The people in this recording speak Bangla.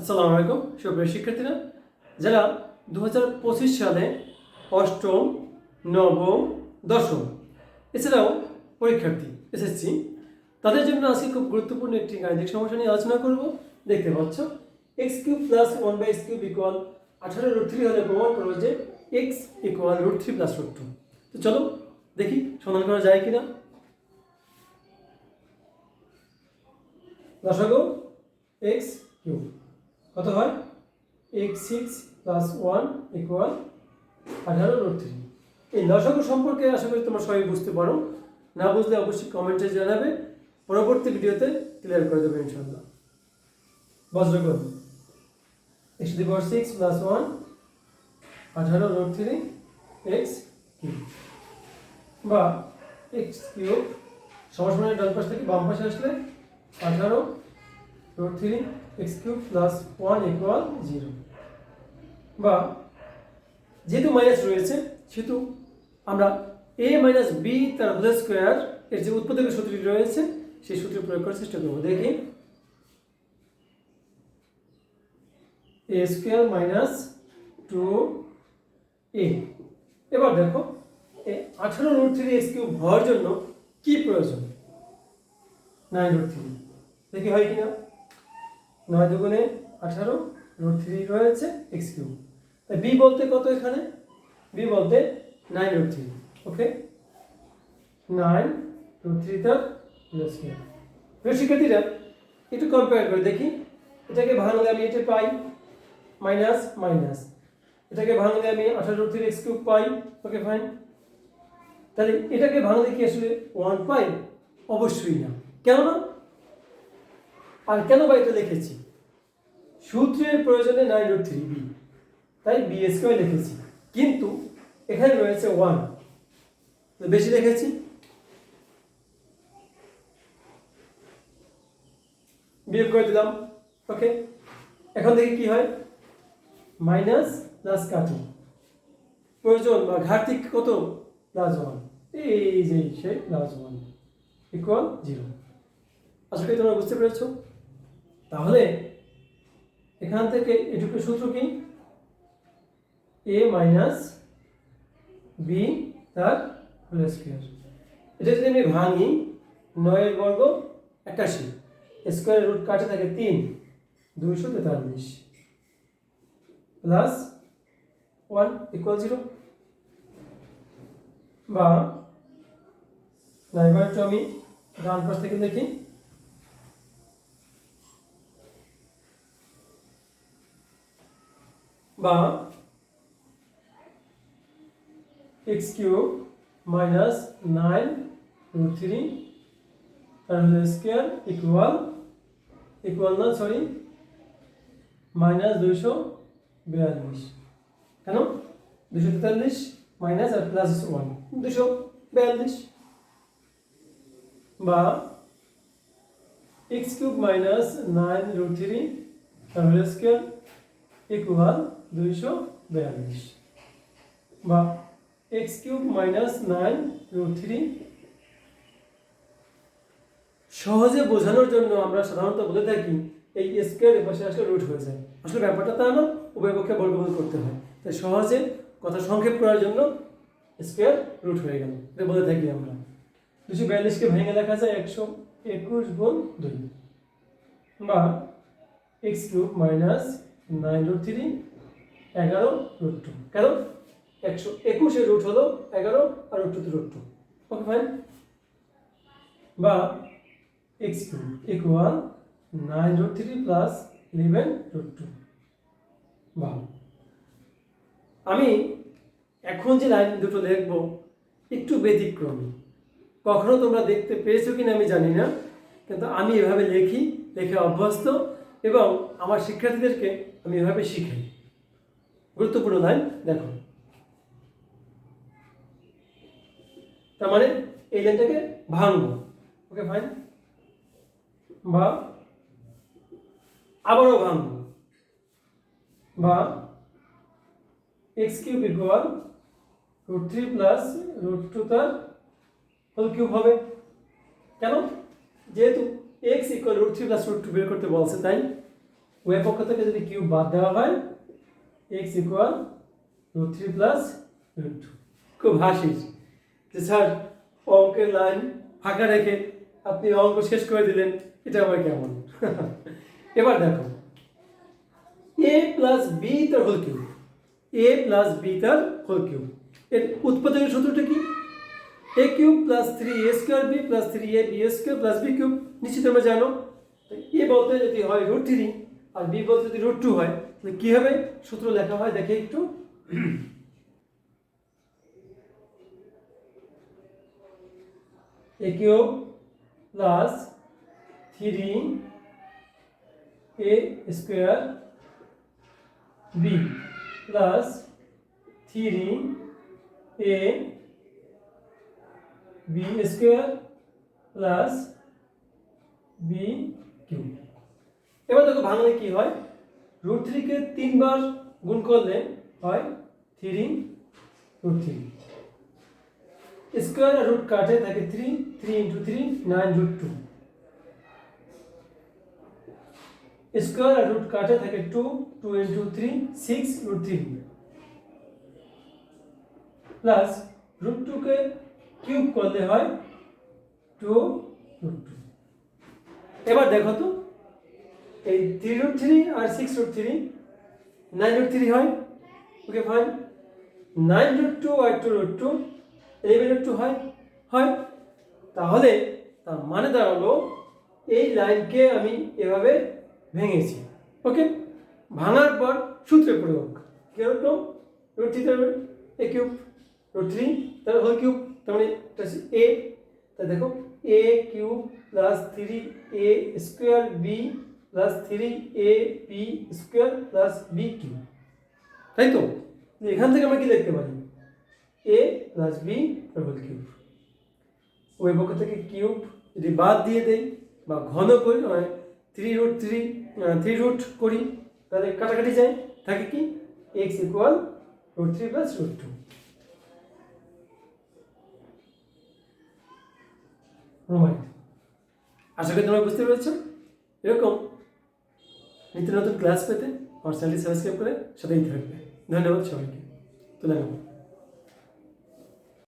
আসসালামু আলাইকুম, সুপ্রিয় শিক্ষার্থীরা। যারা দু হাজার পঁচিশ সালে অষ্টম, নবম, দশম, এছাড়াও পরীক্ষার্থী, এসএসসি, তাদের জন্য আজকে খুব গুরুত্বপূর্ণ একটি গাণিতিক সমস্যা নিয়ে আলোচনা করব। দেখতে পাচ্ছ x cube plus one by x cube equal আঠারো রুট থ্রি হলে প্রমাণ করব যে x equal root three plus root two তো চলো, দেখি সমাধান করা যায় কিনা। দশাগো এক্স কিউব কত হয়? X six plus one equal আঠারো রুট থ্রি। এই লসাগু সম্পর্কে আশা করি তোমরা সবাই বুঝতে পারো। না বুঝলে অবশ্যই কমেন্টে জানাবে। পরবর্তী ভিডিওতে ক্লিয়ার করে দেবে ইনশাল্লাহ বজ্রগণ x to power six plus one আঠারো রুট থ্রি এক্স বা এক্স কিউব সমাসমানের ডান পাশ থেকে বাম পাশে আসলে আঠারো root three x cube plus one equal zero বা যেহেতু মাইনাস রয়েছে, সেহেতু আমরা এ মাইনাস বি তার হোল স্কোয়ার এর যে উৎপাদকের সূত্রটি রয়েছে, সেই সূত্র প্রয়োগ করার চেষ্টা করব। দেখি। A square minus two a এবার দেখো এই আঠারো রুট থ্রি এক্স কিউব হওয়ার জন্য কি প্রয়োজন? নাইন রুট থ্রি দেখি হয় কিনা। নয় দুগুণে আঠারো রুট থ্রি রয়েছে এক্স কিউব। তাই বি বলতে কত এখানে? বি বলতে nine root three. Okay? Nine root three তার শিক্ষার্থীরা, একটু কম্পেয়ার করে দেখি। এটাকে ভাঙলে আমি এটা পাই মাইনাস মাইনাস এটাকে ভাঙলে আমি আঠারো রুট থ্রি এক্স কিউব পাই। ওকে ফাইন তাহলে এটাকে ভাঙলে কি আসলে ওয়ান পাই অবশ্যই না। কেন না আর কেন বা এটা লিখেছি? সূত্রের প্রয়োজনে নাইন রুট থ্রি বি তাই বি লিখেছি। কিন্তু এখানে রয়েছে ওয়ান বেশি লিখেছি? বিয়োগ করে দিলাম। ওকে এখন দেখি কি হয়? মাইনাস প্লাস কাটি প্রয়োজন বা ঘাটতি কত? প্লাস ওয়ান এই যে সেই প্লাস ওয়ান ইকুয়াল জিরো আশা করি তোমরা বুঝতে পেরেছ? তাহলে এখান থেকে এটুকু সূত্র কি? এ মাইনাস বি তার হোল স্কোয়ার এটা যদি আমি ভাঙি, নয়ের বর্গ একাশি স্কোয়ার রুট কাটে থাকে তিন, দুইশো তেতাল্লিশ প্লাস ওয়ান ইকুয়াল জিরো বা নাইবার আমি ডান পাশ থেকে দেখি। বা x cube minus nine root three তার স্কোয়ার ইকুয়াল ইকুয়াল না সরি মাইনাস দুইশো বিয়াল্লিশ কেন দুশো তেতাল্লিশ মাইনাস আর প্লাস ওয়ান দুশো বিয়াল্লিশ বা x cube minus nine root three তার স্কোয়ার ইকুয়াল দুইশো বিয়াল্লিশ। বা x cube minus nine root three. সহজে বোঝানোর জন্য আমরা সাধারণত বলে থাকি, এই স্কোয়ার এর পাশে আসলে রুট হয়ে যায়। আসলে ব্যাপারটা তা না, উভয় পক্ষে বর্গমূল করতে হয়। তাই সহজে কথা সংক্ষেপ করার জন্য স্কোয়ার রুট হয়ে গেল। এটা বলে থাকি আমরা। দুশো বিয়াল্লিশকে ভেঙে লেখা যায় একশো একুশ গুণ দুই। বা x cube minus nine root three এগারো রুট টু কেন? একশো একুশের রুট হলো এগারো আর root two root two okay fine বা x cube equal nine root three plus eleven root two বা আমি এখন যে লাইন দুটো লিখব, একটু ব্যতিক্রমী। কখনো তোমরা দেখতে পেয়েছ কিনা আমি জানি না, কিন্তু আমি এভাবে লিখি, লিখে অভ্যস্ত, এবং আমার শিক্ষার্থীদেরকে আমি এভাবে শিখাই। গুরুত্বপূর্ণ লাইন দেখো। তার মানে এই লাইনটাকে ভাঙবো। ওকে ফাইন বা আবারও ভাঙবো। বা x cube equal root three plus root two তার হোল কিউব হবে। কেন? যেহেতু x equal root three plus root two বের করতে বলছে, তাই উভয় পক্ষ থেকে যদি কিউব বাদ দেওয়া হয় x equal root three plus root two খুব হাসিস। যে স্যার, অঙ্কের লাইন ফাঁকা রেখে আপনি অঙ্ক শেষ করে দিলেন, এটা আবার কেমন? এবার দেখো। এ প্লাস বি তার whole cube a plus b তার হোল কিউব এর উৎপাদকের সূত্রটা কি? A cube plus three a square b plus three a b square plus b cube নিশ্চিত তোমরা জানো? এ বলতে যদি হয় রুট থ্রি আর বি বলতে যদি রুট টু হয়, তাহলে কী হবে? সূত্র লেখা হয়, দেখে একটু। A cube plus three a square b plus three a b square plus b cube এবার দেখো ভাঙলে কি হয়? রুট থ্রিকে তিনবার গুণ করলে হয় থ্রি রুট থ্রি স্কোয়ার আর রুট কাটে থাকে three three into three nine root two square আর রুট কাটে থাকে two two into three six root three plus root টুকে কিউব করলে হয় টু রুট টু এবার দেখো তো এই থ্রি রুট থ্রি আর six root three nine root three হয়? Okay fine nine root two আর two root two eleven root two হয়? হয়। তাহলে তার মানে দাঁড়াল, এই লাইনকে আমি এভাবে ভেঙেছি। ওকে ভাঙার পর সূত্রের প্রয়োগ। কীরকম রুট থ্রি তার এ কিউব রুট থ্রি তার হোল কিউব তার মানে এ তা দেখো a cube plus three a square b plus three a b square plus b cube তাই তো? এখান থেকে আমরা কি লিখতে পারি? A plus b whole cube ওই পক্ষ থেকে কিউব যদি বাদ দিয়ে দেই বা ঘন করি three root three three root করি, তাহলে কাটাকাটি যায়। থাকে কি? X equal root three plus root two আশা করি তোমরা বুঝতে পেরেছ? এরকম নিত্য নতুন ক্লাস পেতে আমার চ্যানেলটি সাবস্ক্রাইব করে সাথেই থাকবে। ধন্যবাদ সবাইকে। তো নেব